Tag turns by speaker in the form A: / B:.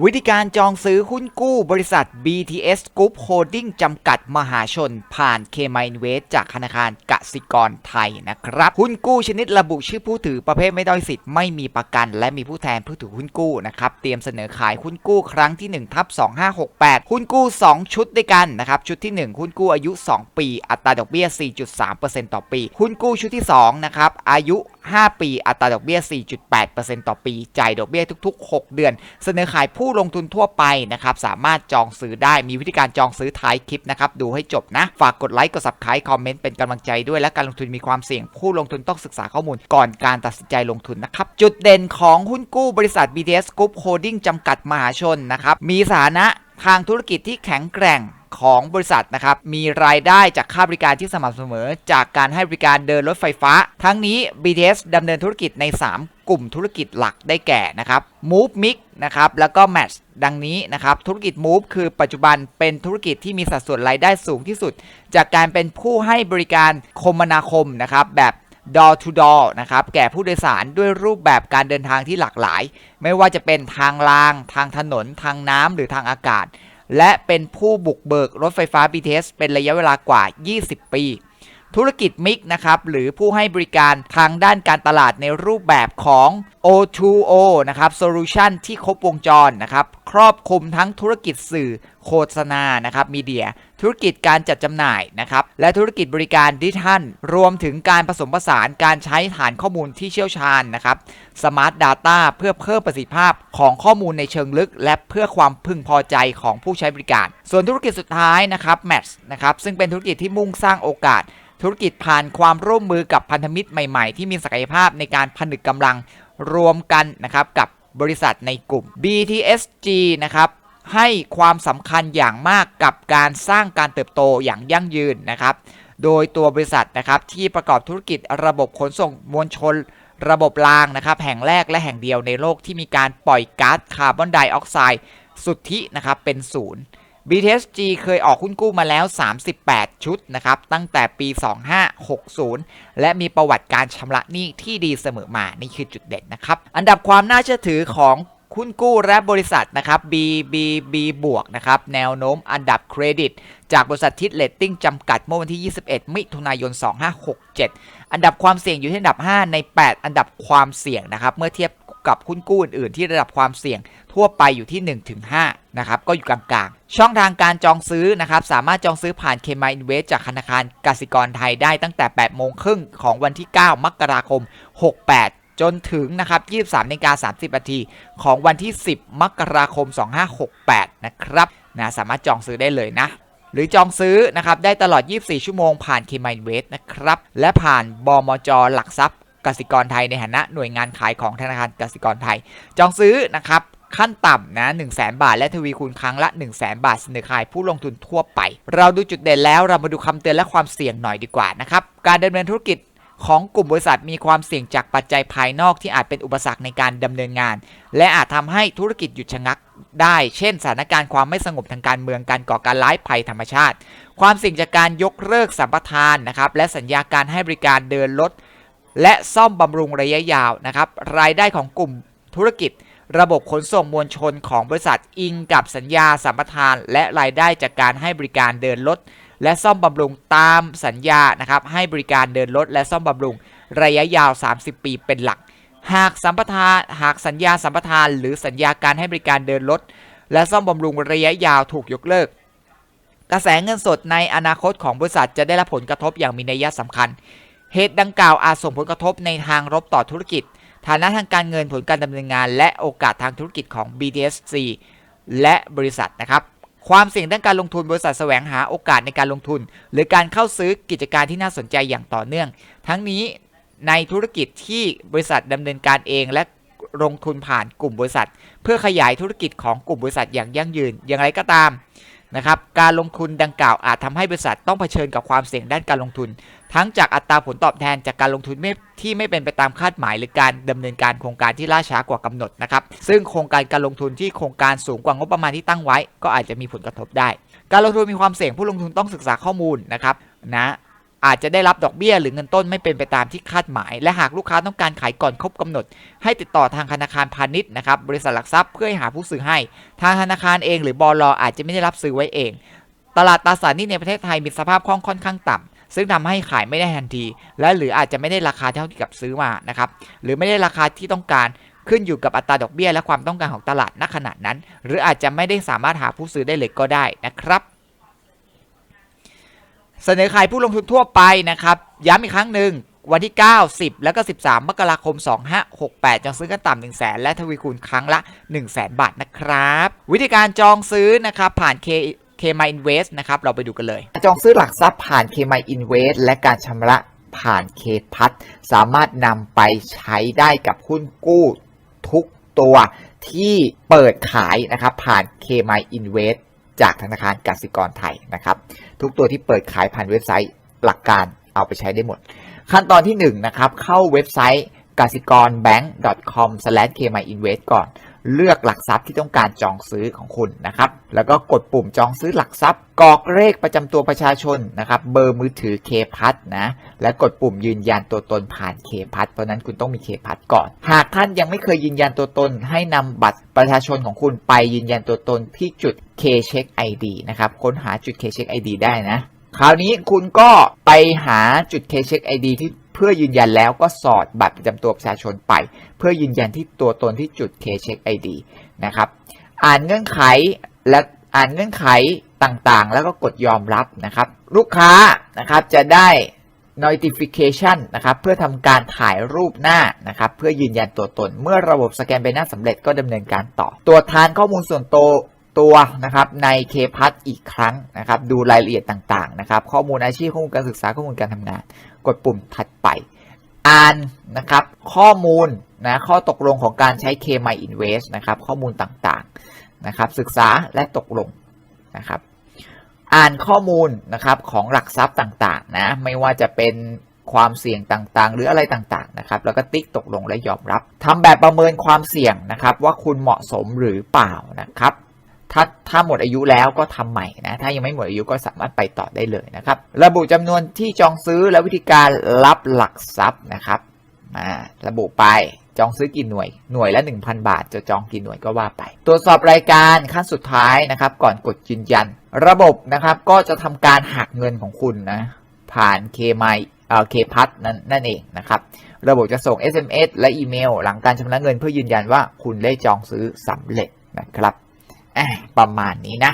A: วิธีการจองซื้อหุ้นกู้บริษัท BTS Group Holding จำกัดมหาชน ผ่าน k m i n v e s t จากธนาคารกสิกรไทยนะครับ หุ้นกู้ชนิดระบุชื่อผู้ถือประเภทไม่ด้อยสิทธิ์ไม่มีประกัน และมีผู้แทนผู้ถือหุ้นกู้นะครับ เตรียมเสนอขายหุ้นกู้ครั้งที่1ทับ2568 หุ้นกู้ 2 ชุดด้วยกันนะครับ ชุดที่ 1 หุ้นกู้อายุ 2 ปี อัตราดอกเบี้ย 4.3%ต่อปี หุ้นกู้ชุดที่2นะครับอายุ 5 ปี อัตราดอกเบี้ย 4.8%ต่อปี จ่ายดอกเบี้ยทุก ๆ 6 เดือน เสนอขายผู้ผู้ลงทุนทั่วไปนะครับสามารถจองซื้อได้มีวิธีการจองซื้อท้ายคลิปนะครับดูให้จบนะ ฝากกดไลค์กด subscribe คอมเมนต์เป็นกำลังใจด้วยและการลงทุนมีความเสี่ยง ผู้ลงทุนต้องศึกษาข้อมูลก่อนการตัดสินใจลงทุนนะครับจุดเด่นของหุ้นกู้บริษัท BTS Group Holding จำกัดมหาชนนะครับมีสถานะทางธุรกิจที่แข็งแกร่งของบริษัทนะครับ มีรายได้จากค่าบริการที่สม่ำเสมอ จากการให้บริการเดินรถไฟฟ้า ทั้งนี้ BTS ดำเนินธุรกิจใน 3 ลุ่มธุรกิจหลักได้แก่นะครับ Move Mix นะครับแล้วก็ Match ดังนี้นะครับธุรกิจ Move คือปัจจุบันเป็นธุรกิจที่มีสัดส่วนรายได้สูงที่สุด จากการเป็นผู้ให้บริการคมนาคมนะครับแบบ door to door นะครับแก่ผู้โดยสารด้วยรูปแบบการเดินทางที่หลากหลาย ไม่ว่าจะเป็นทางราง ทางถนน ทางน้ำหรือทางอากาศ และเป็นผู้บุกเบิกรถไฟฟ้า BTS เป็นระยะเวลากว่า 20 ปี ธุรกิจมิกนะครับหรือผู้ให้บริการทางด้านการตลาดในรูปแบบของ O2O นะครับ Solution ที่ครบวงจรนะครับครอบคลุมทั้งธุรกิจสื่อโฆษณานะครับมีเดีย ธุรกิจการจัดจำหน่ายนะครับและธุรกิจบริการดิจิทัลรวมถึงการผสมผสานการใช้ฐานข้อมูลที่เชี่ยวชาญนะครับ Smart Data เพื่อเพิ่มประสิทธิภาพของข้อมูลในเชิงลึก และเพื่อความพึงพอใจของผู้ใช้บริการ ส่วนธุรกิจสุดท้ายนะครับ Match นะครับซึ่งเป็นธุรกิจที่มุ่งสร้างโอกาส ธุรกิจผ่านความร่วมมือกับพันธมิตรใหม่ๆ ที่มีศักยภาพในการผนึกกำลังรวมกันนะครับกับบริษัทในกลุ่ม BTSG นะครับให้ความสำคัญอย่างมากกับการสร้างการเติบโตอย่างยั่งยืนนะครับ โดยตัวบริษัทนะครับที่ประกอบธุรกิจระบบขนส่งมวลชน ระบบรางนะครับแห่งแรกและแห่งเดียวในโลกที่มีการปล่อยก๊าซคาร์บอนไดออกไซด์สุทธินะครับเป็นศูนย์ BTSG เคยออกหุ้นกู้มาแล้ว 38 ชุดนะครับ ตั้งแต่ปี 2560 และมีประวัติการชำระหนี้ที่ดีเสมอมา นี่คือจุดเด่นนะครับ อันดับความน่าเชื่อถือของหุ้นกู้และบริษัทนะครับ BBB บวกนะครับ แนวโน้มอันดับเครดิต จากบริษัททิดเลตติ้งจำกัดเมื่อวันที่ 21 มิถุนายน 2567 อันดับความเสี่ยงอยู่ที่อันดับ 5 ใน 8 อันดับความเสี่ยงนะครับ เมื่อเทียบ กับหุ้นกู้อื่นๆ ที่ระดับความเสี่ยงทั่วไปอยู่ที่ 1-5 นะครับ ก็อยู่กลางๆ ช่องทางการจองซื้อนะครับ สามารถจองซื้อผ่านเคมาอินเวสจากธนาคารกสิกรไทยได้ตั้งแต่ 8 โมงครึ่งของวันที่ 9 มกราคม 68จนถึงนะครับ 23นาฬิกา30นาทีของวันที่ 10 มกราคม 2568 นะครับนะสามารถจองซื้อได้เลยนะ หรือจองซื้อนะครับได้ตลอด 24 ชั่วโมงผ่าน k m i n v e s t นะครับ และผ่านบมจหลักทรัพย์ กสิกรไทยในฐานะหน่วยงานขายของธนาคารกสิกรไทย จองซื้อนะครับขั้นต่ำนะ1 0 0 0 0แบาท และทวีคูณครั้งละ 1 0 0 0 0แบาทเสนอขายผู้ลงทุนทั่วไป เราดูจุดเด่นแล้วเรามาดูคำเตือนและความเสี่ยงหน่อยดีกว่านะครับการดำเนินธุรกิจของกลุ่มบริษัทมีความเสี่ยงจากปัจจัยภายนอกที่อาจเป็นอุปสรรคในการดำเนินงาน และอาจทำให้ธุรกิจหยุดชะงักได้ เช่นสถานการณ์ความไม่สงบทางการเมืองการก่อการร้ายภัยธรรมชาติ ความเสี่ยงจากการยกเลิกสัมปทานนะครับและสัญญาการให้บริการเดินรถ และซ่อมบำรุงระยะยาวนะครับ รายได้ของกลุ่มธุรกิจ ระบบขนส่งมวลชนของบริษัทอิงกับสัญญาสัมปทาน และรายได้จากการให้บริการเดินรถและซ่อมบำรุงตามสัญญานะครับให้บริการเดินรถและซ่อมบำรุงระยะยาว 30 ปีเป็นหลัก หากสัมปทานหากสัญญาสัมปทาน หรือสัญญาการให้บริการเดินรถและซ่อมบำรุงระยะยาวถูกยกเลิก กระแสเงินสดในอนาคตของบริษัทจะได้รับผลกระทบอย่างมีนัยสำคัญ เหตุดังกล่าวอาจส่งผลกระทบในทางลบต่อธุรกิจ ฐานะทางการเงินผลการดำเนินงาน และโอกาสทางธุรกิจของ BTSC และบริษัทนะครับความเสี่ยงด้านการลงทุนบริษัทแสวงหาโอกาสในการลงทุน หรือการเข้าซื้อกิจการที่น่าสนใจอย่างต่อเนื่อง ทั้งนี้ในธุรกิจที่บริษัทดำเนินการเองและลงทุนผ่านกลุ่มบริษัท เพื่อขยายธุรกิจของกลุ่มบริษัทอย่างยั่งยืน อย่างไรก็ตาม นะครับการลงทุนดังกล่าวอาจทำให้บริษัทต้องเผชิญกับความเสี่ยงด้านการลงทุน ทั้งจากอัตราผลตอบแทนจากการลงทุนที่ไม่เป็นไปตามคาดหมาย หรือการดำเนินการโครงการที่ล่าช้ากว่ากำหนดนะครับซึ่งโครงการการลงทุนที่โครงการสูงกว่างบประมาณที่ตั้งไว้ ก็อาจจะมีผลกระทบได้ การลงทุนมีความเสี่ยงผู้ลงทุนต้องศึกษาข้อมูลนะครับนะ อาจจะได้รับดอกเบี้ยหรือเงินต้นไม่เป็นไปตามที่คาดหมาย และหากลูกค้าต้องการขายก่อนครบกำหนด ให้ติดต่อทางธนาคารพาณิชย์นะครับบริษัทหลักทรัพย์เพื่อหาผู้ซื้อให้ ทางธนาคารเองหรือบลอาจจะไม่ได้รับซื้อไว้เอง ตลาดตราสารหนี้ในประเทศไทยมีสภาพคล่องค่อนข้างต่ำซึ่งทำให้ขายไม่ได้ทันที และหรืออาจจะไม่ได้ราคาเท่าที่กับซื้อมานะครับหรือไม่ได้ราคาที่ต้องการขึ้นอยู่กับอัตราดอกเบี้ยและความต้องการของตลาดณขณะนั้น หรืออาจจะไม่ได้สามารถหาผู้ซื้อได้เลยก็ได้นะครับ เสนอขายผู้ลงทุนทั่วไปนะครับ ย้ำอีกครั้งหนึ่งวันที่ 9 10 แล้วก็ 13 มกราคม 2568 จองซื้อกันต่ำ1 0 0 0 0แและทวีคูณครั้งละ 1 0 0 0 0แบาทนะครับ วิธีการจองซื้อนะครับ ผ่าน K k m y Invest นะครับ เราไปดูกันเลย จองซื้อหลักทรัพย์ผ่าน k m y Invest และการชำระผ่าน K พัทสามารถนำไปใช้ได้กับหุ้นกู้ทุกตัวที่เปิดขายนะครับผ่าน k m y Invest จากธนาคารกสิกรไทยนะครับ ทุกตัวที่เปิดขายผ่านเว็บไซต์หลักการเอาไปใช้ได้หมด ขั้นตอนที่1นนะครับเข้าเว็บไซต์กสิกร bank.com/kmyinvest ก่อน เลือกหลักทรัพย์ที่ต้องการจองซื้อของคุณนะครับ แล้วก็กดปุ่มจองซื้อหลักทรัพย์กรอกเลขประจำตัวประชาชนนะครับ เบอร์มือถือ k p a s นะ และกดปุ่มยืนยันตัวตนผ่าน k p a s เพราะนั้นคุณต้องมี k p a s ก่อน หากท่านยังไม่เคยยืนยันตัวตน ให้นำบัตรประชาชนของคุณไปยืนยันตัวตนที่จุด k check id นะครับ ค้นหาจุด k check id ได้นะ คราวนี้คุณก็ไปหาจุด k check id ที่เพื่อยืนยันแล้วก็สอดบัตรประจำตัวประชาชนไป เพื่อยืนยันที่ตัวตนที่จุด k check id นะครับ อ่านเงื่อนไขและอ่านเงื่อนไขต่างๆ แล้วก็กดยอมรับนะครับ ลูกค้านะครับจะได้ notification นะครับเพื่อทำการถ่ายรูปหน้านะครับเพื่อยืนยันตัวตน เมื่อระบบสแกนใบหน้าสำเร็จก็ดำเนินการต่อ ตรวจทานข้อมูลส่วนตัว ตัวนะครับในเคพัทอีกครั้งนะครับ ดูรายละเอียดต่างๆนะครับข้อมูลอาชีพข้อมูลการศึกษาข้อมูลการทำงาน กดปุ่มถัดไป อ่านนะครับข้อมูลนะข้อตกลงของการใช้ K My Invest นะครับข้อมูลต่างๆนะครับศึกษาและตกลงนะครับอ่านข้อมูลนะครับของหลักทรัพย์ต่างๆนะไม่ว่าจะเป็นความเสี่ยงต่างๆ หรืออะไรต่างๆนะครับแล้วก็ติ๊กตกลงและยอมรับทำแบบประเมินความเสี่ยงนะครับว่าคุณเหมาะสมหรือเปล่านะครับ ถ้าถ้าหมดอายุแล้วก็ทำใหม่นะถ้ายังไม่หมดอายุก็สามารถไปต่อได้เลยนะครับ ระบุจำนวนที่จองซื้อและวิธีการรับหลักทรัพย์นะครับมาระบุไปจองซื้อกี่หน่วยหน่วยละ 1,000 บาท จะจองกี่หน่วยก็ว่าไป ตรวจสอบรายการขั้นสุดท้ายนะครับ ก่อนกดยืนยัน ระบบนะครับก็จะทำการหักเงินของคุณนะผ่าน k m y เอ่อ k p a s นั่นนั่นเองนะครับระบบจะส่ง SMS และอีเมล หลังการชำระเงินเพื่อยืนยันว่าคุณได้จองซื้อสำเร็จนะครับ ประมาณนี้นะ